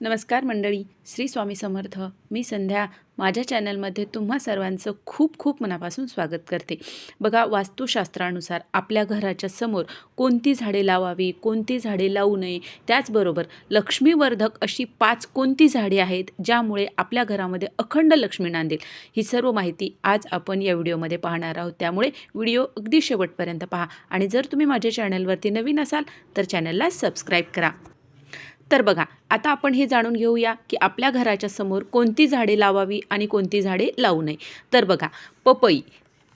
नमस्कार मंडळी श्री स्वामी समर्थ. मी संध्या. माझ्या चॅनलमध्ये तुम्हा सर्वांचं खूप खूप मनापासून स्वागत करते. बघा वास्तुशास्त्रानुसार आपल्या घराच्या समोर कोणती झाडे लावावी कोणती झाडे लावू नये त्याचबरोबर लक्ष्मीवर्धक अशी पाच कोणती झाडे आहेत ज्यामुळे आपल्या घरामध्ये अखंड लक्ष्मी नांदेल. ही सर्व माहिती आज आपण या व्हिडिओमध्ये पाहणार आहोत. त्यामुळे व्हिडिओ अगदी शेवटपर्यंत पहा. आणि जर तुम्ही माझ्या चॅनलवरती नवीन असाल तर चॅनलला सबस्क्राईब करा. तर बघा आता आपण हे जाणून घेऊया की आपल्या घराच्या समोर कोणती झाडे लावावी आणि कोणती झाडे लावू नये. तर बघा पपई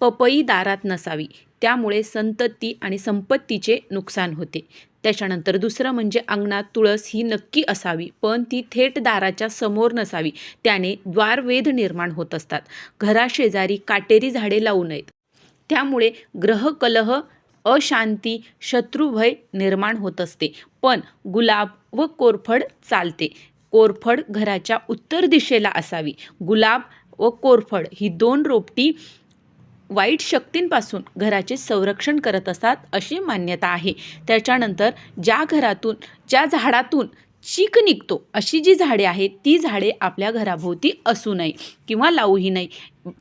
पपई दारात नसावी त्यामुळे संतती आणि संपत्तीचे नुकसान होते. त्याच्यानंतर दुसरं म्हणजे अंगणात तुळस ही नक्की असावी पण ती थेट दाराच्या समोर नसावी त्याने द्वारवेध निर्माण होत असतात. घराशेजारी काटेरी झाडे लावू नयेत. त्यामुळे ग्रहकलह अशांती शत्रुभय निर्माण होत असते. पण गुलाब व कोरफड चालते. कोरफड घराच्या उत्तर दिशेला असावी. गुलाब व कोरफड ही दोन रोपटी वाईट शक्तींपासून घराचे संरक्षण करत असतात अशी मान्यता आहे. त्याच्यानंतर ज्या घरातून ज्या झाडातून चीक निघतो अशी जी झाडे आहेत ती झाडे आपल्या घराभोवती असू नये किंवा लावूही नाही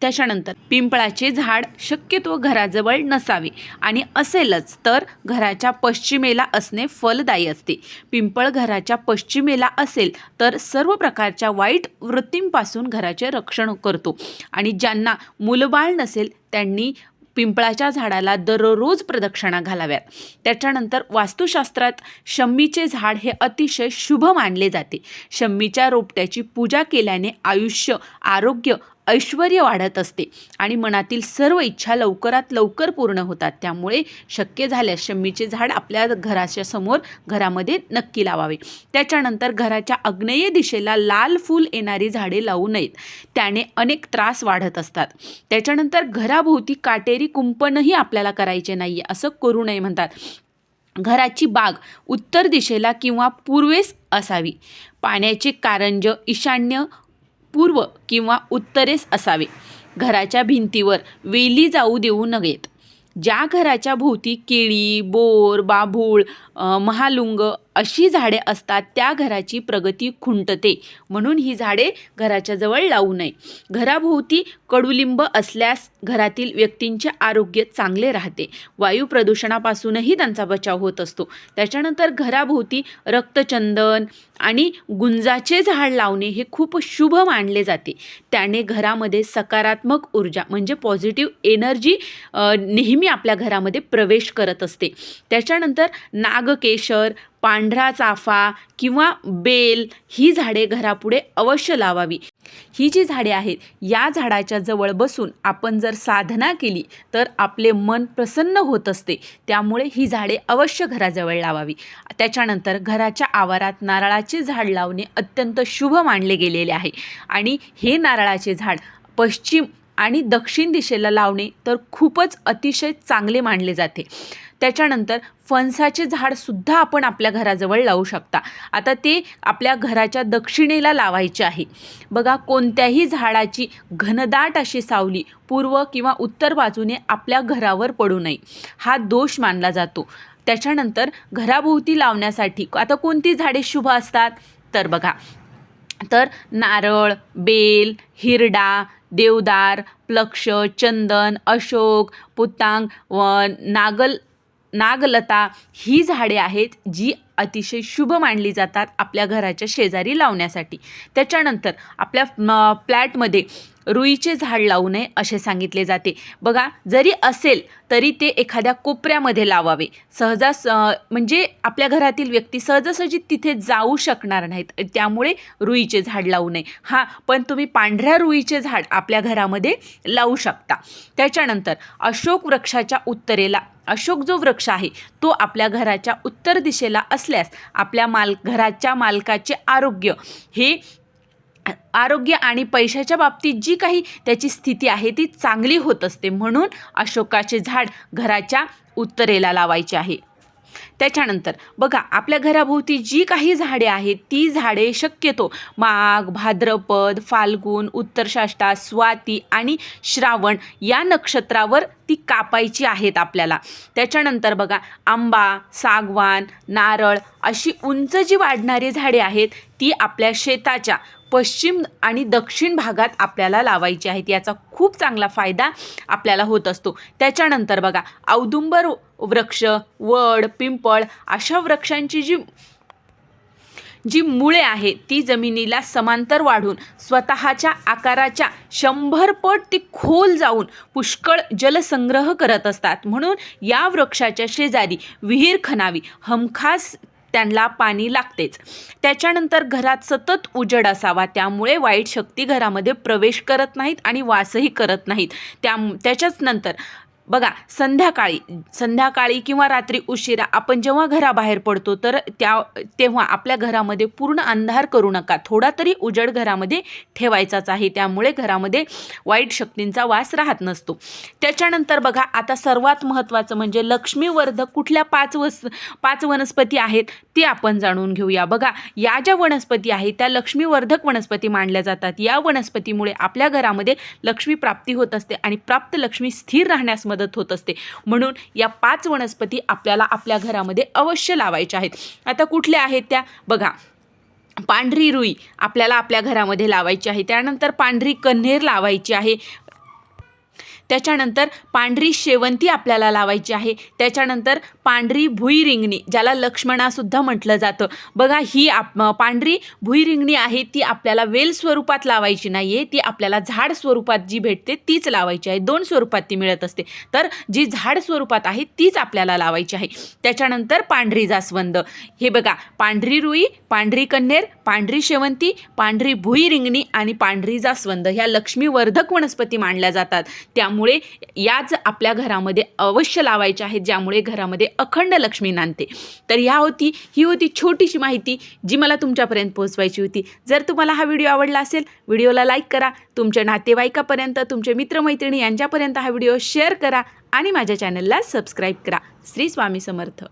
त्याच्यानंतर पिंपळाचे झाड शक्यतो घराजवळ नसावे आणि असेलच तर घराच्या पश्चिमेला असणे फलदायी असते. पिंपळ घराच्या पश्चिमेला असेल तर सर्व प्रकारच्या वाईट वृत्तींपासून घराचे रक्षण करतो आणि ज्यांना मुलबाळ नसेल त्यांनी पिंपळाच्या झाडाला दररोज प्रदक्षिणा घालाव्यात. त्याच्यानंतर वास्तुशास्त्रात शम्मीचे झाड हे अतिशय शुभ मानले जाते. शम्मीच्या रोपट्याची पूजा केल्याने आयुष्य आरोग्य ऐश्वर वाढत असते आणि मनातील सर्व इच्छा लवकरात लवकर पूर्ण होतात. त्यामुळे शक्य झाल्यास शमीचे झाड आपल्या घराच्या समोर घरामध्ये नक्की लावावे. त्याच्यानंतर घराच्या आग्नेय दिशेला लाल फूल येणारी झाडे लावू नयेत. त्याने अनेक त्रास वाढत असतात. त्याच्यानंतर घराभोवती काटेरी कुंपणही आपल्याला करायचे नाही असं करू नये म्हणतात. घराची बाग उत्तर दिशेला किंवा पूर्वेस असावी. पाण्याचे कारंज ईशान्य पूर्व किंवा उत्तरेस असावे. घराच्या भिंतीवर वेली जाऊ देऊ नयेत ज्या घराच्या भोवती केळी बोर बाभूळ महालुंग अशी झाडे असतात त्या घराची प्रगती खुंटते. म्हणून ही झाडे घराच्या जवळ लावू नये. घराभोवती कडुलिंब असल्यास घरातील व्यक्तींचे आरोग्य चांगले राहते. वायू प्रदूषणापासूनही त्यांचा बचाव होत असतो. त्याच्यानंतर घराभोवती रक्तचंदन आणि गुंजाचे झाड लावणे हे खूप शुभ मानले जाते. त्याने घरामध्ये सकारात्मक ऊर्जा म्हणजे पॉझिटिव्ह एनर्जी नेहमी आपल्या घरामध्ये प्रवेश करत असते. त्याच्यानंतर नागकेशर पांढरा चाफा किंवा बेल ही झाडे घरापुढे अवश्य लावावी. ही जी झाडे आहेत या झाडाच्या जवळ बसून आपण जर साधना केली तर आपले मन प्रसन्न होत असते. त्यामुळे ही झाडे अवश्य घराजवळ लावावी. त्याच्यानंतर घराच्या आवारात नारळाचे झाड लावणे अत्यंत शुभ मानले गेलेले आहे. आणि हे नारळाचे झाड पश्चिम आणि दक्षिण दिशेला लावणे तर खूपच अतिशय चांगले मानले जाते. त्याच्यानंतर फणसाचे झाडसुद्धा आपण आपल्या घराजवळ लावू शकता. आता ते आपल्या घराच्या दक्षिणेला लावायचे आहे. बघा कोणत्याही झाडाची घनदाट अशी सावली पूर्व किंवा उत्तर बाजूने आपल्या घरावर पडू नये. हा दोष मानला जातो. त्याच्यानंतर घराभोवती लावण्यासाठी आता कोणती झाडे शुभ असतात? तर बघा तर नारळ बेल हिरडा देवदार प्लक्ष चंदन अशोक पुतांग व नागल नागलता ही झाडे आहेत जी अतिशय शुभ मानली जातात आपल्या घराच्या शेजारी लावण्यासाठी. त्याच्यानंतर आपल्या फ्लॅटमध्ये रुईचे झाड लावू नये असे सांगितले जाते. बघा जरी असेल तरी ते एखाद्या कोपऱ्यामध्ये लावावे. सहजा म्हणजे आपल्या घरातील व्यक्ती सहजासहजी तिथे जाऊ शकणार नाहीत. त्यामुळे रुईचे झाड लावू नये. हां पण तुम्ही पांढऱ्या रुईचे झाड आपल्या घरामध्ये लावू शकता. त्याच्यानंतर अशोक वृक्षाच्या उत्तरेला अशोक जो वृक्ष आहे तो आपल्या घराच्या उत्तर दिशेला असल्यास आपल्या माल घराच्या मालकाचे आरोग्य हे आरोग्य आणि पैशाच्या बाबतीत जी काही त्याची स्थिती आहे ती चांगली होत असते. म्हणून अशोकाचे झाड घराच्या उत्तरेला लावायचे आहे. त्याच्यानंतर बघा आपल्या घराभोवती जी काही झाडे आहेत ती झाडे शक्यतो माघ भाद्रपद फाल्गुन उत्तरशाष्टा स्वाती आणि श्रावण या नक्षत्रावर ती कापायची आहेत आपल्याला. त्याच्यानंतर बघा आंबा सागवान नारळ अशी उंच जी वाढणारी झाडे आहेत ती आपल्या शेताच्या पश्चिम आणि दक्षिण भागात आपल्याला लावायची आहेत. याचा खूप चांगला फायदा आपल्याला होत असतो. त्याच्यानंतर बघा औदुंबर वृक्ष वड पिंपळ अशा वृक्षांची जी जी मुळे आहेत ती जमिनीला समांतर वाढून स्वतःच्या आकाराच्या शंभर पट ती खोल जाऊन पुष्कळ जलसंग्रह करत असतात. म्हणून या वृक्षाच्या शेजारी विहीर खणावी हमखास त्यांना पाणी लागतेच. त्याच्यानंतर घरात सतत उजड असावा. त्यामुळे वाईट शक्ती घरामध्ये प्रवेश करत नाहीत आणि वासही करत नाहीत. त्या त्याच्याच नंतर बघा संध्याकाळी संध्याकाळी किंवा रात्री उशिरा आपण जेव्हा घराबाहेर पडतो तर त्या तेव्हा आपल्या घरामध्ये पूर्ण अंधार करू नका. थोडा तरी उजड घरामध्ये ठेवायचाच आहे त्यामुळे घरामध्ये वाईट शक्तींचा वास राहत नसतो. त्याच्यानंतर बघा आता सर्वात महत्त्वाचं म्हणजे लक्ष्मीवर्धक कुठल्या पाच वस पाच वनस्पती आहेत ते आपण जाणून घेऊया. बघा या ज्या वनस्पती आहेत त्या लक्ष्मीवर्धक वनस्पती मानल्या जातात. या वनस्पतीमुळे आपल्या घरामध्ये लक्ष्मी प्राप्ती होत असते आणि प्राप्त लक्ष्मी स्थिर राहण्यास मदत मदत होत असते. म्हणून या पाच वनस्पती आपल्याला आपल्या घरामध्ये अवश्य लावायच्या आहेत. आता कुठल्या आहेत त्या? बघा. पांढरी रुई आपल्याला आपल्या घरामध्ये लावायची आहे. त्यानंतर पांढरी कन्हेर लावायची आहे. त्याच्यानंतर पांढरी शेवंती आपल्याला लावायची आहे. त्याच्यानंतर पांढरी भुईरिंगणी ज्याला लक्ष्मणासुद्धा म्हटलं जातं. बघा ही आप पांढरी भुईरिंगणी आहे ती आपल्याला वेल स्वरूपात लावायची नाही आहे ती आपल्याला झाड स्वरूपात जी भेटते तीच लावायची आहे. दोन स्वरूपात ती मिळत असते. तर जी झाड स्वरूपात आहे तीच आपल्याला लावायची आहे. त्याच्यानंतर पांढरी जास्वंद. हे बघा पांढरी रुई पांढरी कन्हेर पांढरी शेवंती पांढरी भुईरिंगणी आणि पांढरी जास्वंद ह्या लक्ष्मीवर्धक वनस्पती मानल्या जातात. त्यामुळे याच आपल्या घरामध्ये अवश्य लावायच्या आहेत ज्यामुळे घरामध्ये अखंड लक्ष्मी नांदते. तर ह्या होती ही होती छोटीशी माहिती जी मला तुमच्यापर्यंत पोहोचवायची होती. जर तुम्हाला हा व्हिडिओ आवडला असेल व्हिडिओला लाईक करा तुमच्या नातेवाईकापर्यंत तुमचे मित्रमैत्रिणी यांच्यापर्यंत हा व्हिडिओ शेअर करा आणि माझ्या चॅनलला सबस्क्राईब करा. श्री स्वामी समर्थ.